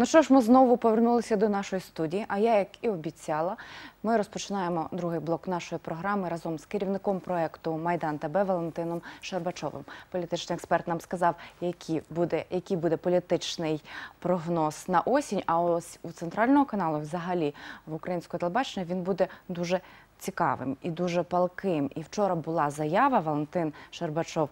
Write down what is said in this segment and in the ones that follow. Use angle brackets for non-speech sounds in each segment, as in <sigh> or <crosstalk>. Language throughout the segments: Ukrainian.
Ну що ж, ми знову повернулися до нашої студії. А я, як і обіцяла, ми розпочинаємо другий блок нашої програми разом з керівником проекту Майдан ТБ Валентином Щербачовим. Політичний експерт нам сказав, який буде, який буде політичний прогноз на осінь. А ось у центрального каналу, взагалі, в українського телебачення, він буде дуже цікавим і дуже палким. І вчора була заява Валентин Щербачов.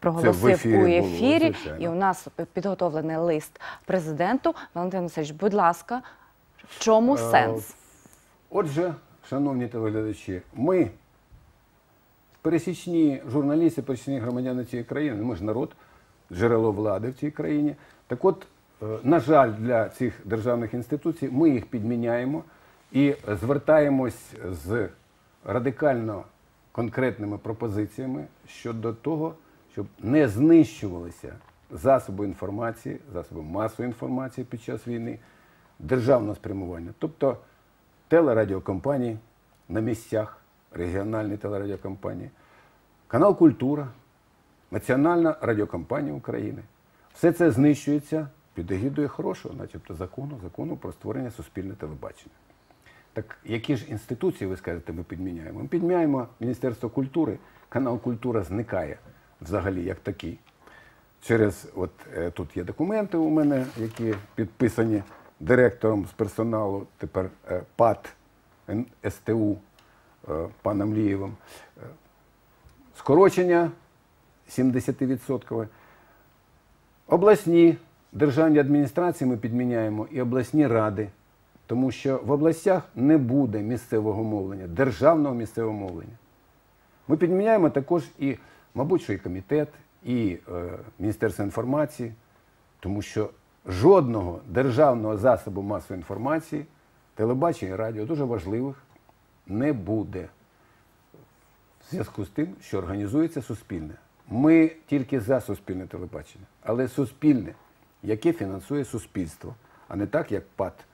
Проголосив ефірі у було, ефірі, звичайно. і у нас підготовлений лист президенту. Валентин Васильович, будь ласка, в чому Е, сенс? Отже, шановні телеглядачі, ми пересічні журналісти, пересічні громадяни цієї країни, ну, ми ж народ, джерело влади в цій країні. Так от, е, на жаль, для цих державних інституцій ми їх підміняємо і звертаємось з радикально конкретними пропозиціями щодо того, щоб не знищувалися засоби інформації, засоби масової інформації під час війни, державного спрямування. Тобто телерадіокомпанії на місцях, регіональні телерадіокомпанії, канал Культура, Національна радіокомпанія України. Все це знищується під егідою хорошого, начебто закону, закону про створення суспільне телебачення. Так які ж інституції, ви скажете, ми підміняємо? Ми підміняємо Міністерство культури, канал Культура зникає взагалі як такий. Через от е, тут є документи у мене, які підписані директором з персоналу, тепер е, ПАТ СТУ е, паном Лієвим. Скорочення 70%. Обласні державні адміністрації ми підміняємо і обласні ради, тому що в областях не буде місцевого мовлення, державного місцевого мовлення. Ми підміняємо також і, мабуть, що і комітет, і е, Міністерство інформації, тому що жодного державного засобу масової інформації, телебачення і радіо дуже важливих не буде в зв'язку з тим, що організується суспільне. Ми тільки за суспільне телебачення, але суспільне, яке фінансує суспільство, а не так, як ПАТ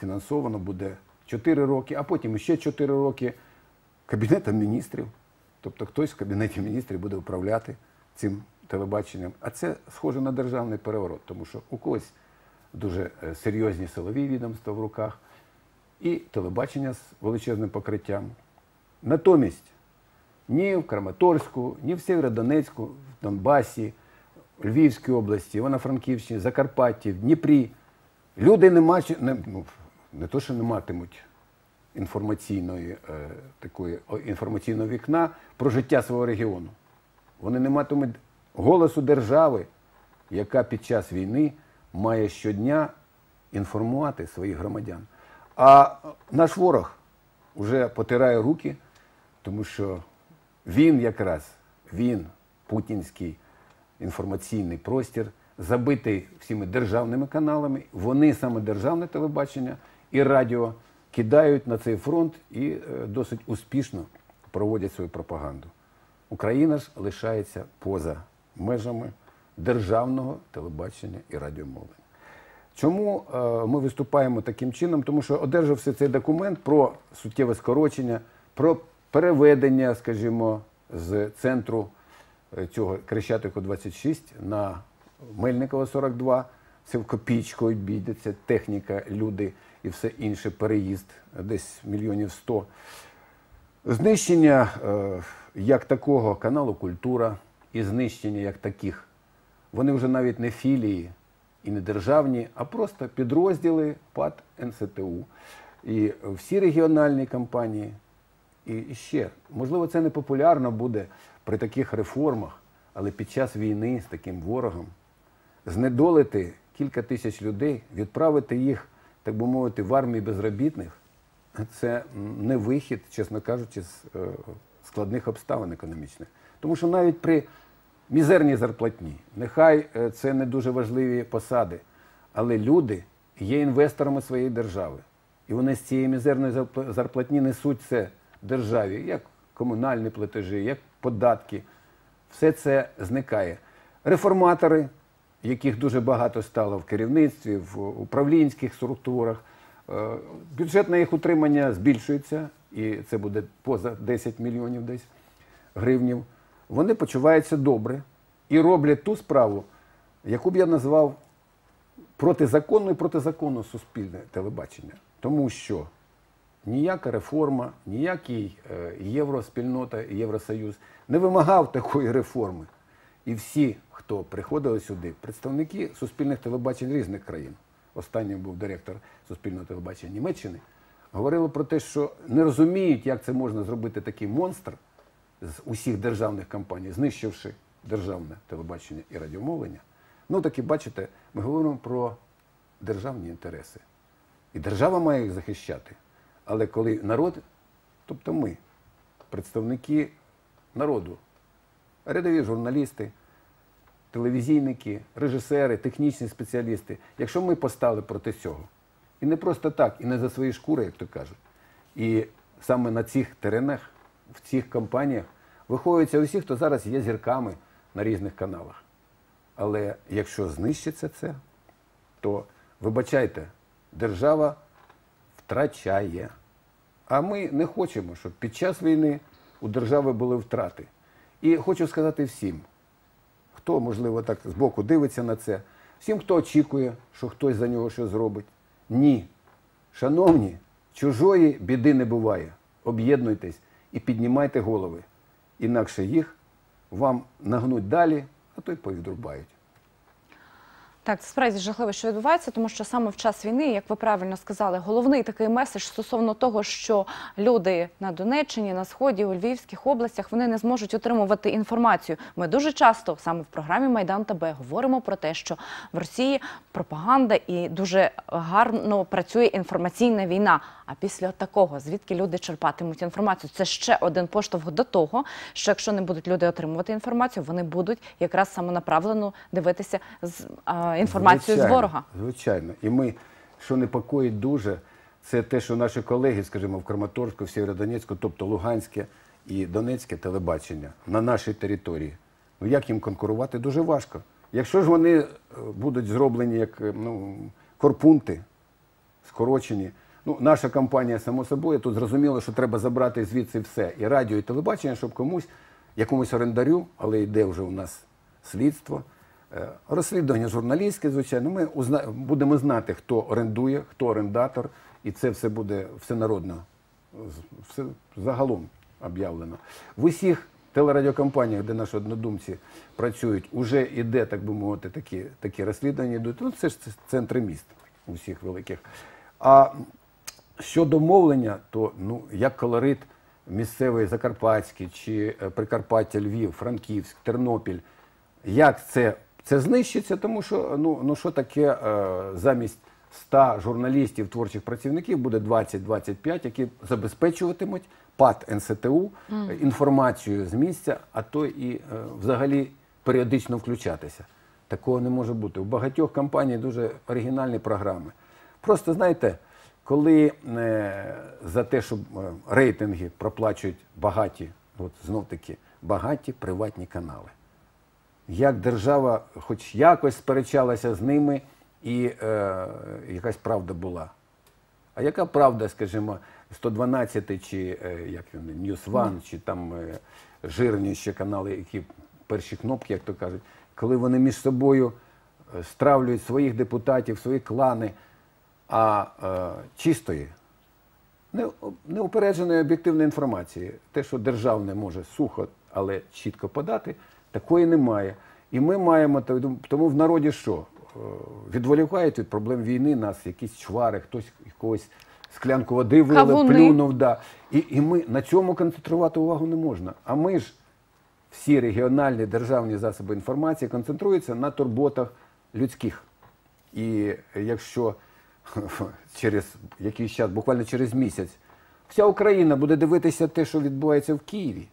фінансовано буде 4 роки, а потім ще 4 роки Кабінетом міністрів. Тобто хтось в Кабінеті міністрів буде управляти цим телебаченням. А це схоже на державний переворот, тому що у когось дуже е, серйозні силові відомства в руках і телебачення з величезним покриттям. Натомість ні в Краматорську, ні в Сєвєродонецьку, в Донбасі, в Львівській області, Івано-Франківщині, Закарпатті, в Дніпрі. Люди не, не, ну, не то, що не матимуть інформаційної, е, такої, інформаційного вікна про життя свого регіону. Вони не матимуть голосу держави, яка під час війни має щодня інформувати своїх громадян. А наш ворог вже потирає руки, тому що він якраз, він, путінський інформаційний простір, забитий всіми державними каналами. Вони саме державне телебачення і радіо кидають на цей фронт і е, досить успішно проводять свою пропаганду. Україна ж лишається поза межами державного телебачення і радіомовлення. Чому е, ми виступаємо таким чином? Тому що одержався цей документ про суттєве скорочення, про переведення, скажімо, з центру е, цього Крещатику 26 на Мельникова 42. Це в копійку обійдеться, техніка, люди і все інше, переїзд десь мільйонів сто. Знищення е, як такого каналу Культура і знищення як таких, вони вже навіть не філії і не державні, а просто підрозділи ПАТ НСТУ. І всі регіональні компанії. І ще, можливо, це не популярно буде при таких реформах, але під час війни з таким ворогом знедолити кілька тисяч людей, відправити їх, так би мовити, в армії безробітних, це не вихід, чесно кажучи, з е, складних обставин економічних. Тому що навіть при мізерній зарплатні, нехай е, це не дуже важливі посади, але люди є інвесторами своєї держави. І вони з цієї мізерної зарплатні несуть це державі, як комунальні платежі, як податки. Все це зникає. Реформатори, яких дуже багато стало в керівництві, в управлінських структурах, е, бюджет на їх утримання збільшується, і це буде поза 10 мільйонів десь гривнів. Вони почуваються добре і роблять ту справу, яку б я назвав протизаконно і протизаконно суспільне телебачення. Тому що ніяка реформа, ніякий е, євроспільнота, Євросоюз не вимагав такої реформи. І всі, хто приходили сюди, представники суспільних телебачень різних країн, останнім був директор суспільного телебачення Німеччини, говорили про те, що не розуміють, як це можна зробити такий монстр з усіх державних компаній, знищивши державне телебачення і радіомовлення. Ну таки бачите, ми говоримо про державні інтереси. І держава має їх захищати. Але коли народ, тобто ми, представники народу, рядові журналісти, телевізійники, режисери, технічні спеціалісти, якщо ми постали проти цього, і не просто так, і не за свої шкури, як то кажуть, і саме на цих теренах, в цих компаніях виховуються усі, хто зараз є зірками на різних каналах. Але якщо знищиться це, то вибачайте, держава втрачає. А ми не хочемо, щоб під час війни у держави були втрати. І хочу сказати всім, хто, можливо, так збоку дивиться на це, всім, хто очікує, що хтось за нього щось зробить. Ні. Шановні, чужої біди не буває. Об'єднуйтесь і піднімайте голови. Інакше їх вам нагнуть далі, а то й повідрубають. Так, це справді жахливо, що відбувається, тому що саме в час війни, як ви правильно сказали, головний такий меседж стосовно того, що люди на Донеччині, на сході, у Львівських областях вони не зможуть отримувати інформацію. Ми дуже часто саме в програмі Майдан ТБ говоримо про те, що в Росії пропаганда і дуже гарно працює інформаційна війна. А після такого, звідки люди черпатимуть інформацію, це ще один поштовх до того, що якщо не будуть люди отримувати інформацію, вони будуть якраз самонаправлено дивитися з інформацію з ворога. Звичайно. І ми, що непокоїть дуже, це те, що наші колеги, скажімо, в Краматорську, в Сєвєродонецьку, тобто Луганське і Донецьке телебачення на нашій території. Ну як їм конкурувати дуже важко. Якщо ж вони е, будуть зроблені як е, ну, корпунти, скорочені. Ну, наша компанія, само собою, тут зрозуміло, що треба забрати звідси все. І радіо, і телебачення, щоб комусь, якомусь орендарю, але йде вже у нас слідство, розслідування журналістське, звичайно. Ми узна... будемо знати, хто орендує, хто орендатор, і це все буде всенародно, все загалом об'явлено. В усіх телерадіокомпаніях, де наші однодумці працюють, уже іде, так би мовити, такі, такі розслідування йдуть. Ну, це ж центри міст у всіх великих. А щодо мовлення, то ну, як колорит місцевий Закарпатський чи е, Прикарпаття, Львів, Франківськ, Тернопіль, як це, це знищиться, тому що ну, ну що таке е, замість 100 журналістів, творчих працівників буде 20-25, які забезпечуватимуть ПАД НСТУ інформацію з місця, а то і е, взагалі періодично включатися. Такого не може бути. У багатьох компаній дуже оригінальні програми. Просто знаєте, коли е, за те, щоб е, рейтинги проплачують багаті, от знов таки багаті приватні канали. Як держава хоч якось сперечалася з ними, і е, якась правда була. А яка правда, скажімо, 112 чи е, як вони, News One, чи там е, жирні ще канали, які перші кнопки, як то кажуть, коли вони між собою е, стравлюють своїх депутатів, свої клани, а е, чистої, неупередженої об'єктивної інформації, те, що державне може сухо, але чітко подати, такої немає. І ми маємо тому в народі що? Е, Відволікають від проблем війни нас, якісь чвари, хтось якогось склянку води вилив, плюнув. Да. І, і ми на цьому концентрувати увагу не можна. А ми ж всі регіональні державні засоби інформації концентруються на турботах людських. І якщо <laughs> через якийсь час, буквально через місяць, вся Україна буде дивитися те, що відбувається в Києві.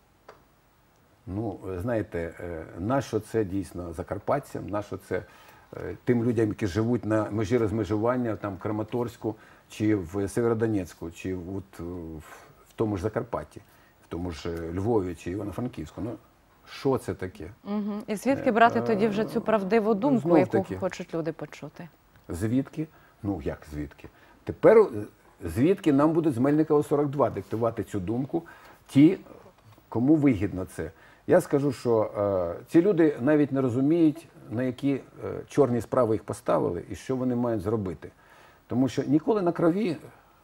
Ну, знаєте, е, нащо це дійсно закарпатцям, нащо це е, тим людям, які живуть на межі розмежування, там в Краматорську, чи в Северодонецьку, чи от, е, в тому ж Закарпатті, в тому ж Львові чи Івано-Франківську. Ну, що це таке? Угу. І звідки брати тоді вже цю правдиву думку, знов яку хочуть люди почути? Звідки? Ну як звідки? Тепер звідки нам будуть з Мельникова 42 диктувати цю думку, ті, кому вигідно це. Я скажу, що е, ці люди навіть не розуміють, на які е, чорні справи їх поставили і що вони мають зробити. Тому що ніколи на крові,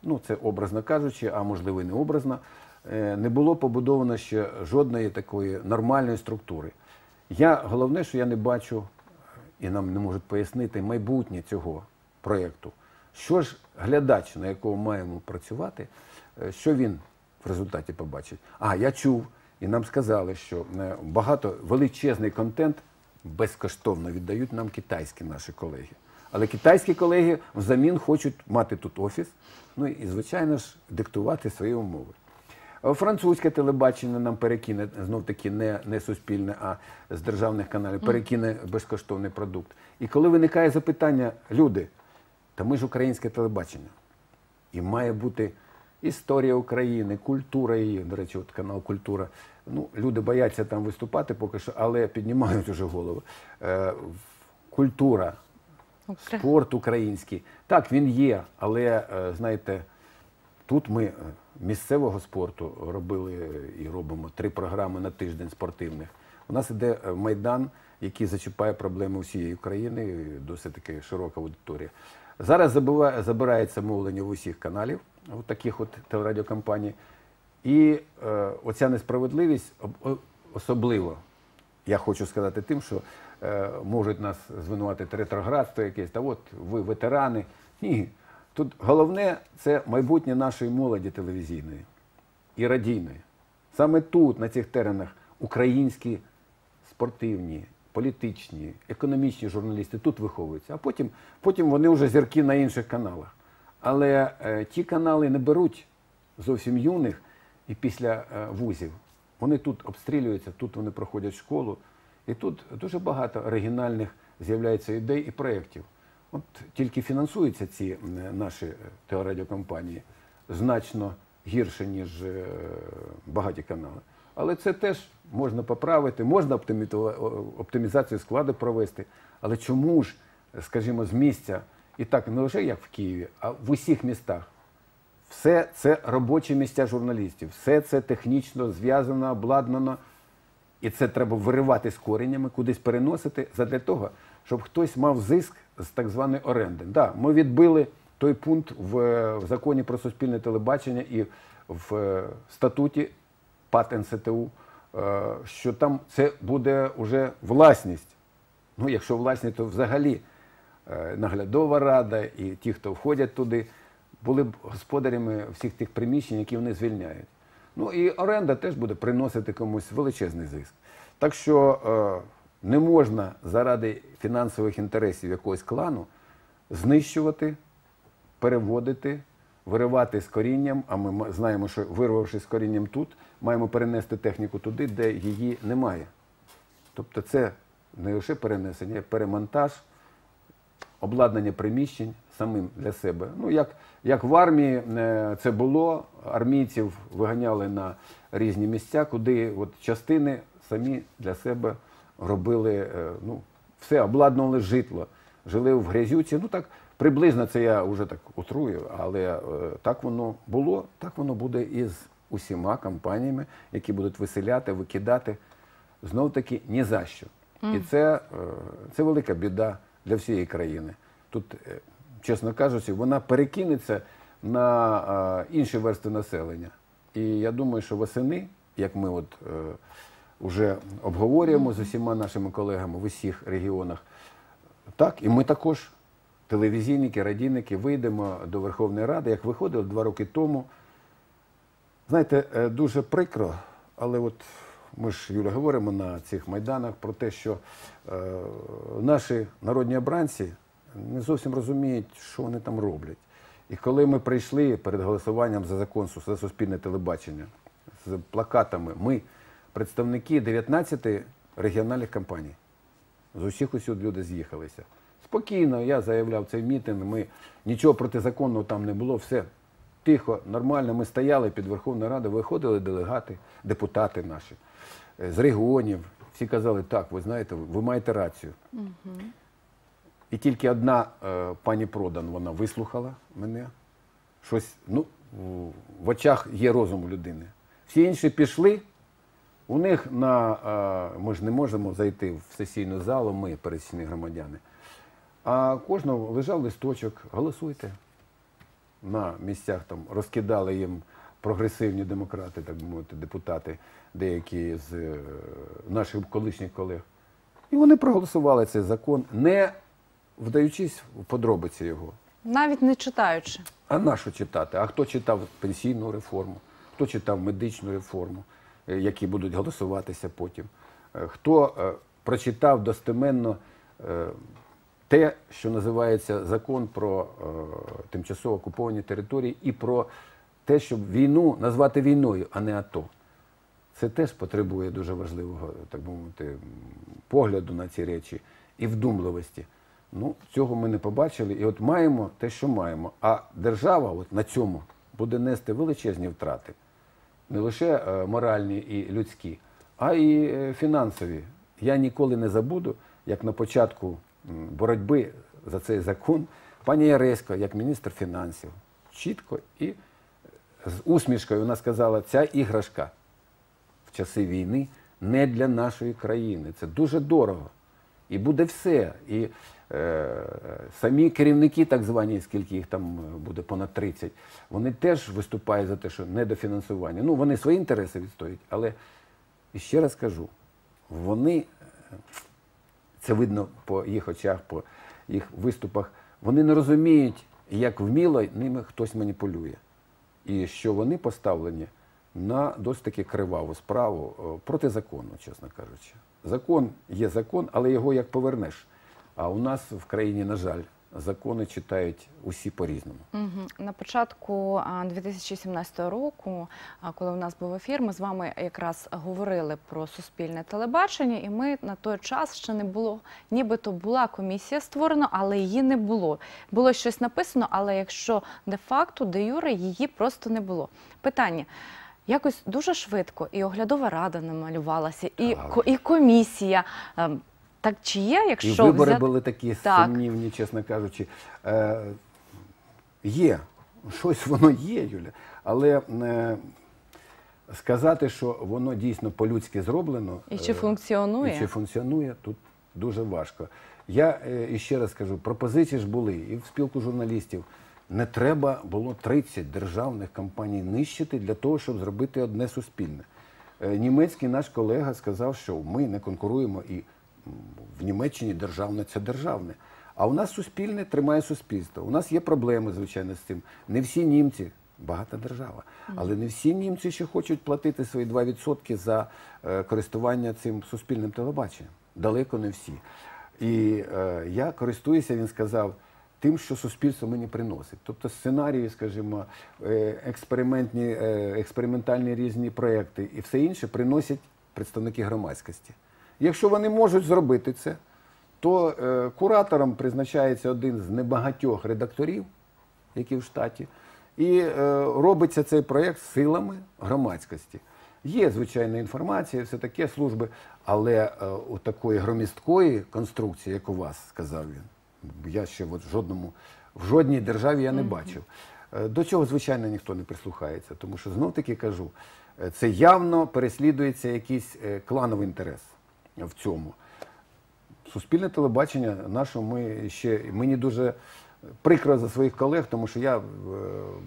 ну це образно кажучи, а можливо і не образно, е, не було побудовано ще жодної такої нормальної структури. Я головне, що я не бачу і нам не можуть пояснити майбутнє цього проєкту. Що ж глядач, на якого маємо працювати, е, що він в результаті побачить? А, я чув, і нам сказали, що е, багато величезний контент безкоштовно віддають нам китайські наші колеги. Але китайські колеги взамін хочуть мати тут офіс, ну і, звичайно ж, диктувати свої умови. Е, Французьке телебачення нам перекине знов таки не, не суспільне, а з державних каналів перекине безкоштовний продукт. І коли виникає запитання, люди, та ми ж українське телебачення. І має бути історія України, культура її. До речі, от канал Культура. Ну, люди бояться там виступати поки що, але піднімають уже голову. Е, культура, Укра- спорт український. Так, він є, але е, знаєте, тут ми е, місцевого спорту робили і робимо три програми на тиждень спортивних. У нас іде е, майдан, який зачіпає проблеми всієї України, досить таки широка аудиторія. Зараз забирається мовлення в усіх каналів, от таких от телерадіокомпаній. І е, оця несправедливість особливо я хочу сказати тим, що е, можуть нас звинуватити ретроградство якесь, та от ви ветерани. Ні. Тут головне це майбутнє нашої молоді телевізійної і радійної. Саме тут, на цих теренах, українські спортивні, політичні, економічні журналісти тут виховуються, а потім, потім вони вже зірки на інших каналах. Але е, ті канали не беруть зовсім юних і після е, вузів. Вони тут обстрілюються, тут вони проходять школу. І тут дуже багато оригінальних з'являється ідей і проєктів. От тільки фінансуються ці наші е, телерадіокомпанії значно гірше, ніж багаті канали. Але це теж можна поправити, можна оптимізацію складу провести. Але чому ж, скажімо, з місця, і так не лише як в Києві, а в усіх містах, все це робочі місця журналістів, все це технічно зв'язано, обладнано. І це треба виривати з коренями, кудись переносити задля того, щоб хтось мав зиск з так званої оренди. Да, ми відбили той пункт в, е, законі про суспільне телебачення і в е, статуті ПАТ НСТУ, е, що там це буде вже власність. Ну, якщо власність, то взагалі наглядова рада і ті, хто входять туди, були б господарями всіх тих приміщень, які вони звільняють. Ну і оренда теж буде приносити комусь величезний зиск. Так що е, не можна заради фінансових інтересів якогось клану знищувати, переводити, виривати з корінням. А ми знаємо, що вирвавши з корінням тут, маємо перенести техніку туди, де її немає. Тобто це не лише перенесення, а перемонтаж, обладнання приміщень самим для себе. Ну, як, як в армії е, це було, армійців виганяли на різні місця, куди от частини самі для себе робили, е, ну, все, обладнували житло, жили в грязюці. Ну так приблизно це я вже так утрую, але е, так воно було, так воно буде і з усіма компаніями, які будуть виселяти, викидати. Знов таки ні за що. І це, це велика біда для всієї країни. Тут, е, чесно кажучи, вона перекинеться на е, інші верстви населення. І я думаю, що восени, як ми от е, вже обговорюємо з усіма нашими колегами в усіх регіонах, так, і ми також, телевізійники, радійники, вийдемо до Верховної Ради, як виходили два роки тому. Знаєте, е, дуже прикро, але от ми ж, Юля, говоримо на цих майданах про те, що е, наші народні обранці не зовсім розуміють, що вони там роблять. І коли ми прийшли перед голосуванням за закон за суспільне телебачення з плакатами, ми представники 19 регіональних компаній. З усіх усюд люди з'їхалися. Спокійно, я заявляв цей мітинг, ми нічого протизаконного там не було, все тихо, нормально. Ми стояли під Верховною Радою, виходили делегати, депутати наші з регіонів. Всі казали, так, ви знаєте, ви маєте рацію. І тільки одна е, пані Продан, вона вислухала мене. Ну, в- очах є розум людини. Всі інші пішли, У них на е, ми ж не можемо зайти в сесійну залу, ми пересічні громадяни. А кожного лежав листочок, голосуйте. На місцях там розкидали їм прогресивні демократи, так би мовити, депутати, деякі з е, наших колишніх колег. І вони проголосували цей закон, не вдаючись в подробиці його. Навіть не читаючи. А на що читати? А хто читав пенсійну реформу, хто читав медичну реформу, е, які будуть голосуватися потім? Е, Хто прочитав достеменно те, що називається закон про тимчасово окуповані території і про те, щоб війну назвати війною, а не АТО. Це теж потребує дуже важливого, так мовити, погляду на ці речі і вдумливості. Ну, цього ми не побачили. І от маємо те, що маємо. А держава от на цьому буде нести величезні втрати. Не лише е, моральні і людські, а й е, фінансові. Я ніколи не забуду, як на початку боротьби за цей закон пані Яресько, як міністр фінансів, чітко і з усмішкою вона сказала, ця іграшка в часи війни не для нашої країни. Це дуже дорого. І буде все. І е, самі керівники, так звані, скільки їх там е, буде понад 30, вони теж виступають за те, що недофінансування. Ну, вони свої інтереси відстоюють, але ще раз кажу, вони, це видно по їх очах, по їх виступах, вони не розуміють, як вміло ними хтось маніпулює. І що вони поставлені на досить таки криваву справу е, проти закону, чесно кажучи. Закон є закон, але його як повернеш. А у нас в країні, на жаль, закони читають усі по-різному. Мгм. На початку а, 2017 року, коли у нас був ефір, ми з вами якраз говорили про суспільне телебачення, і ми на той час ще не було, нібито була комісія створена, але її не було. Було щось написано, але якщо де-факто, де юре, її просто не було. Питання. Якось дуже швидко і оглядова рада намалювалася, і, Так. і комісія. Так чи є, якщо І вибори взяти- були такі Так. сумнівні, чесно кажучи. Е, є, щось воно є, Юля. Але е, сказати, що воно дійсно по-людськи зроблено. І чи е, функціонує? І чи функціонує, тут дуже важко. Я е, іще раз кажу, пропозиції ж були і в спілку журналістів. Не треба було 30 державних компаній нищити для того, щоб зробити одне суспільне. Е, Німецький наш колега сказав, що ми не конкуруємо і в Німеччині державне це державне. А у нас суспільне тримає суспільство. У нас є проблеми, звичайно, з цим. Не всі німці, багата держава, але не всі німці ще хочуть платити свої 2% за е, користування цим суспільним телебаченням. Далеко не всі. І е, я користуюся, він сказав, тим, що суспільство мені приносить. Тобто сценарії, скажімо, е, експериментні, е, експериментальні різні проекти і все інше приносять представники громадськості. Якщо вони можуть зробити це, то е, куратором призначається один з небагатьох редакторів, які в штаті, і е, робиться цей проєкт силами громадськості. Є, звичайно, інформація, все таке служби, але е, у такої громісткої конструкції, як у вас, сказав він, я ще от в жодному, в жодній державі я не бачив. Е, До цього, звичайно, ніхто не прислухається, тому що знов таки кажу, е, це явно переслідується якийсь е, клановий інтерес в цьому. Суспільне телебачення наше ми ще мені дуже прикро за своїх колег, тому що я е,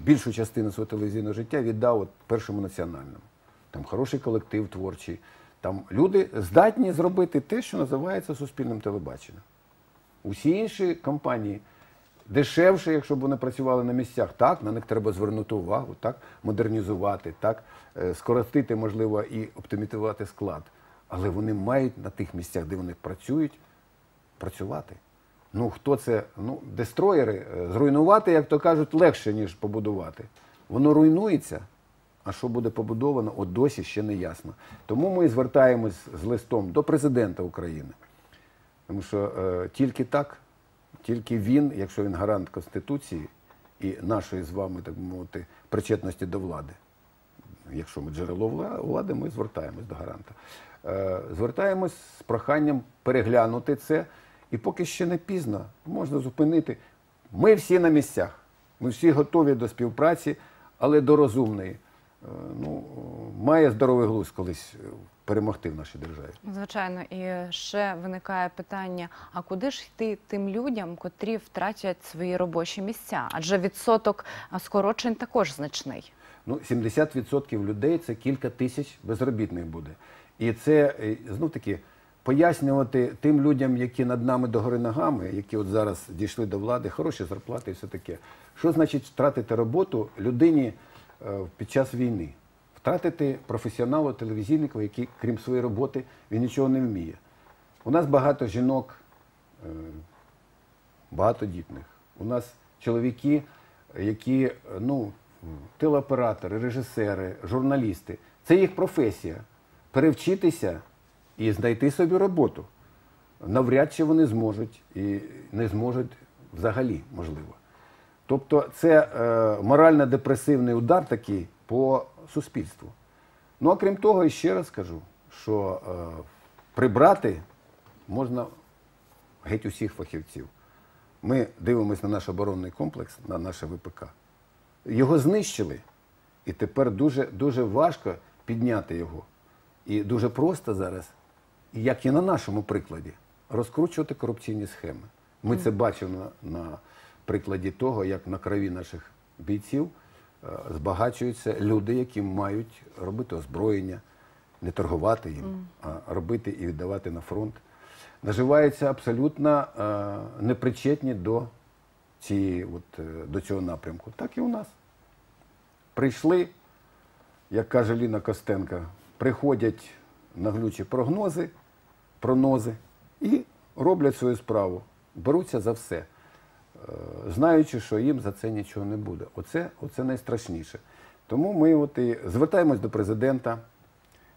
більшу частину свого телевізійного життя віддав от першому національному. Там хороший колектив творчий. Там люди здатні зробити те, що називається суспільним телебаченням. Усі інші компанії дешевше, якщо б вони працювали на місцях, так, на них треба звернути увагу, так, модернізувати, так, е, скоротити, можливо, і оптимізувати склад. Але вони мають на тих місцях, де вони працюють, працювати. Ну, хто це? Ну, дестроєри е, зруйнувати, як то кажуть, легше, ніж побудувати. Воно руйнується, а що буде побудовано, от досі ще не ясно. Тому ми звертаємось з листом до президента України. Тому що е, тільки так, тільки він, якщо він гарант Конституції і нашої з вами, так би мовити, причетності до влади. Якщо ми джерело влади, ми звертаємось до гаранта. Е, звертаємось з проханням переглянути це. І поки ще не пізно, можна зупинити. Ми всі на місцях, ми всі готові до співпраці, але до розумної. Е, ну, має здоровий глузд колись е, перемогти в нашій державі. Звичайно, і ще виникає питання: а куди ж йти тим людям, котрі втратять свої робочі місця? Адже відсоток скорочень також значний. Ну, 70% людей це кілька тисяч безробітних буде. І це знов таки пояснювати тим людям, які над нами догори ногами, які от зараз дійшли до влади, хороші зарплати і все таке. Що значить втратити роботу людині е, під час війни? Втратити професіоналу, телевізійника, який, крім своєї роботи, він нічого не вміє. У нас багато жінок, е, багатодітних. У нас чоловіки, які е, ну, телеоператори, режисери, журналісти. Це їх професія. Перевчитися і знайти собі роботу. Навряд чи вони зможуть і не зможуть взагалі, можливо. Тобто це е, морально-депресивний удар такий по суспільству. Ну а крім того, ще раз скажу, що е, прибрати можна геть усіх фахівців. Ми дивимося на наш оборонний комплекс, на наше ВПК. Його знищили, і тепер дуже, дуже важко підняти його. І дуже просто зараз, як і на нашому прикладі, розкручувати корупційні схеми. Ми це бачимо на, на прикладі того, як на крові наших бійців е, збагачуються люди, які мають робити озброєння, не торгувати їм, а робити і віддавати на фронт. Наживаються абсолютно е, непричетні до, цієї, от, е, до цього напрямку. Так і у нас. Прийшли, як каже Ліна Костенка, приходять наглючі прогнози, пронози і роблять свою справу, беруться за все, е, знаючи, що їм за це нічого не буде. Оце, оце найстрашніше. Тому ми от і звертаємось до президента.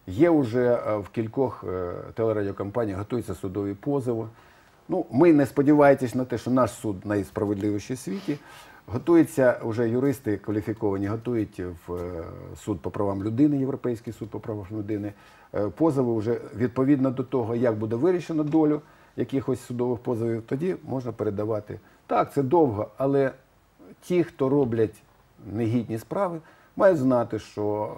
Є вже е, в кількох е, телерадіокомпаніях готуються судові позови. Ну, ми не сподіваємось на те, що наш суд найсправедливіший в світі. Готуються вже юристи кваліфіковані, готують в е, суд по правам людини, Європейський суд по правам людини. е, Позови вже відповідно до того, як буде вирішено долю якихось судових позовів, тоді можна передавати. Так, це довго, але ті, хто роблять негідні справи, мають знати, що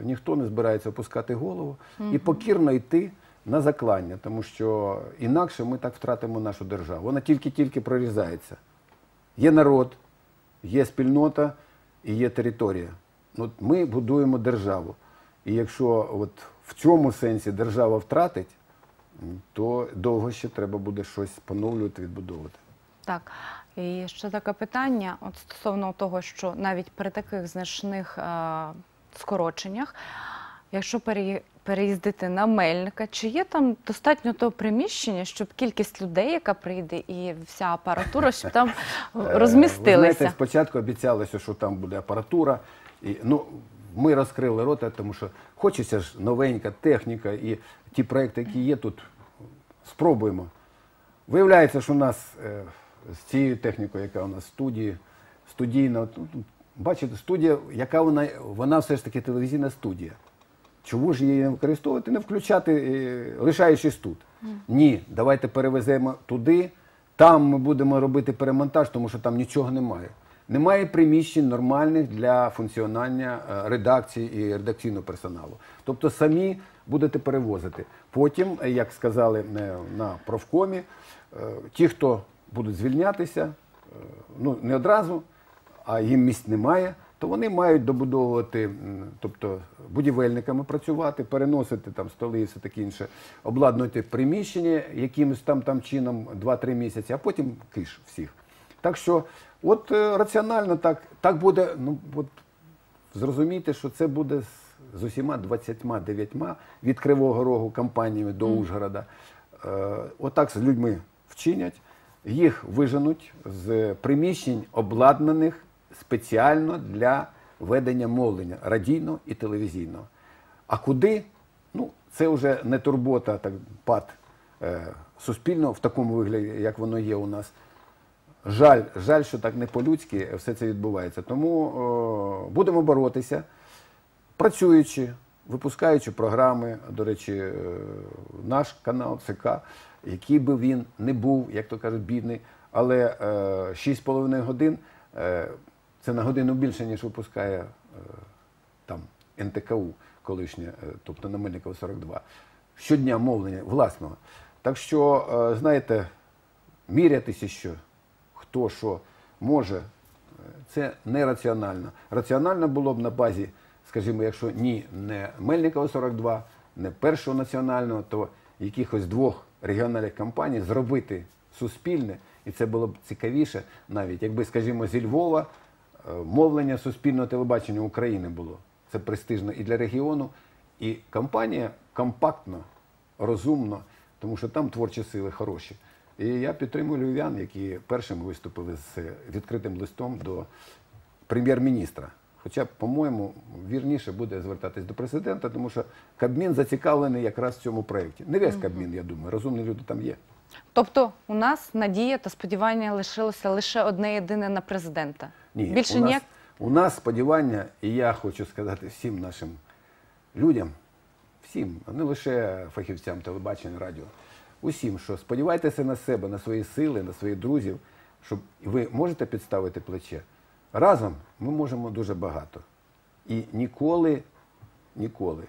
е, ніхто не збирається опускати голову і покірно йти на заклання, тому що інакше ми так втратимо нашу державу. Вона тільки-тільки прорізається. Є народ, є спільнота і є територія. От ми будуємо державу. І якщо от в цьому сенсі держава втратить, то довго ще треба буде щось поновлювати, відбудовувати. Так. І ще таке питання от стосовно того, що навіть при таких значних е, скороченнях, якщо переїздити на Мельника, чи є там достатньо того приміщення, щоб кількість людей, яка прийде, і вся апаратура, щоб там Е, Ви розмістилися? знаєте, спочатку обіцялося, що там буде апаратура. І, ну, ми розкрили рота, тому що хочеться ж новенька техніка і ті проекти, які є тут, спробуємо. Виявляється, що у нас е, з цією технікою, яка у нас в студії, студійна, бачите, студія, яка вона, вона все ж таки телевізійна студія. Чому ж її не використовувати, не включати, е, лишаючись тут? Ні, давайте перевеземо туди, там ми будемо робити перемонтаж, тому що там нічого немає. Немає приміщень нормальних для функціонування е, редакції і редакційного персоналу. Тобто самі будете перевозити. Потім, е, як сказали на профкомі, ті, хто будуть звільнятися, ну не одразу, а їм місць немає, то вони мають добудовувати, тобто будівельниками працювати, переносити там столи і все таке інше, обладнувати приміщення якимось там, там чином 2-3 місяці, а потім киш всіх. Так що, от е, раціонально так, так буде, ну от зрозумійте, що це буде з, з усіма 29 від Кривого Рогу компаніями до Ужгорода. Е, отак з людьми вчинять, їх виженуть з приміщень, обладнаних спеціально для ведення мовлення радійного і телевізійного. А куди? Ну, це вже не турбота, так пад е, суспільного в такому вигляді, як воно є у нас. Жаль, жаль, що так не по-людськи все це відбувається. Тому о, будемо боротися, працюючи, випускаючи програми. До речі, е, наш канал ЦК, який би він не був, як то кажуть, бідний, але е, 6,5 годин е, це на годину більше, ніж випускає е, там НТКУ. колишнє, е, тобто на Мельникова 42. Щодня мовлення власного. Так що, е, знаєте, мірятися, що хто що може, це нераціонально. Раціонально було б на базі, скажімо, якщо ні не Мельникова 42, не першого національного, то якихось двох регіональних компаній зробити суспільне, і це було б цікавіше навіть, якби, скажімо, зі Львова мовлення суспільного телебачення України було. Це престижно і для регіону, і компанія компактно, розумно, тому що там творчі сили хороші. І я підтримую львів'ян, які першими виступили з відкритим листом до прем'єр-міністра. Хоча, по-моєму, вірніше буде звертатись до президента, тому що Кабмін зацікавлений якраз в цьому проєкті. Не весь Кабмін, я думаю, розумні люди там є. Тобто у нас надія та сподівання лишилося лише одне єдине на президента. Ні, Більше у нас, ніяк. у нас сподівання, і я хочу сказати всім нашим людям, всім, а не лише фахівцям телебачення, радіо, усім, що сподівайтеся на себе, на свої сили, на своїх друзів, щоб ви можете підставити плече. Разом ми можемо дуже багато. І ніколи, ніколи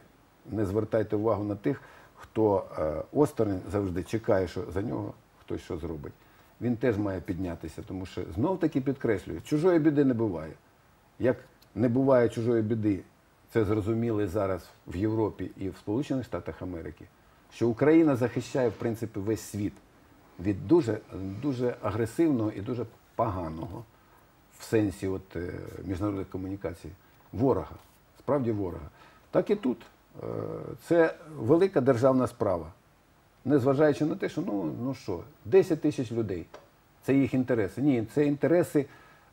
не звертайте увагу на тих, хто е, осторонь завжди чекає, що за нього хтось що зробить. Він теж має піднятися, тому що знов таки підкреслюю, чужої біди не буває. Як не буває чужої біди, це зрозуміли зараз в Європі і в Сполучених Штатах Америки, що Україна захищає в принципі весь світ від дуже, дуже агресивного і дуже поганого в сенсі от, е, міжнародних комунікацій ворога, справді ворога. Так і тут. Е, Це велика державна справа. Незважаючи на те, що ну, ну що, 10 тисяч людей. Це їх інтереси. Ні, це інтереси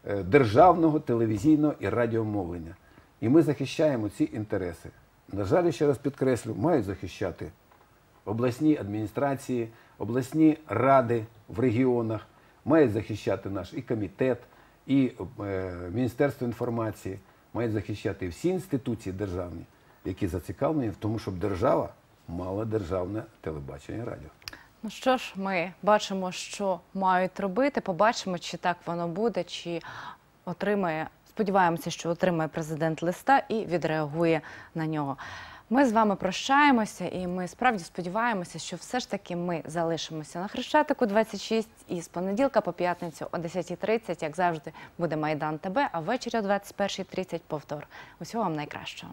е, державного, телевізійного і радіомовлення. І ми захищаємо ці інтереси. На жаль, ще раз підкреслю, мають захищати обласні адміністрації, обласні ради в регіонах, мають захищати наш і комітет, і е, Міністерство інформації, мають захищати всі інституції державні, які зацікавлені в тому, щоб держава мала державне телебачення і радіо. Ну що ж, ми бачимо, що мають робити. Побачимо, чи так воно буде, чи отримає. Сподіваємося, що отримає президент листа і відреагує на нього. Ми з вами прощаємося, і ми справді сподіваємося, що все ж таки ми залишимося на Хрещатику 26 і з понеділка по п'ятницю о 10.30, як завжди, буде Майдан ТБ, а ввечері о 21.30 повтор. Усього вам найкращого.